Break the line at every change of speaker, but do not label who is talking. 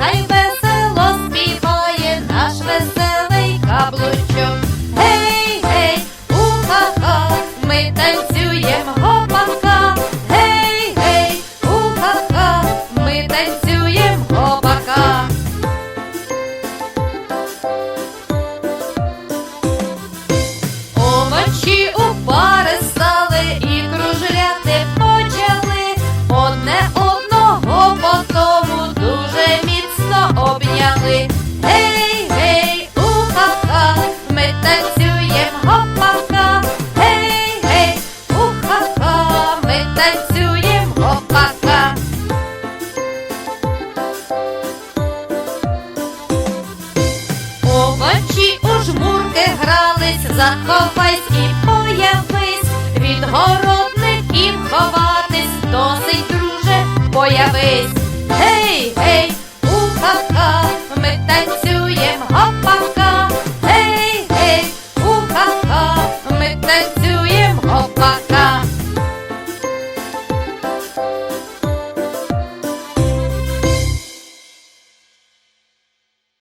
хай весело співає наш веселий каблучок. Гей, гей, у-ха-ха, ми танцюємо гопака. Гей, гей, у-ха-ха, ми танцюємо гопака. Овочі у пари стали і кружляти. танцювали, гей, гей, уха-ха, ми танцюємо гопака, гей, гей, уха-ха, ми танцюємо. гопака. Овочі у жмурки грались, заховайсь і появись, від городників ховатись, досить, друже, появись.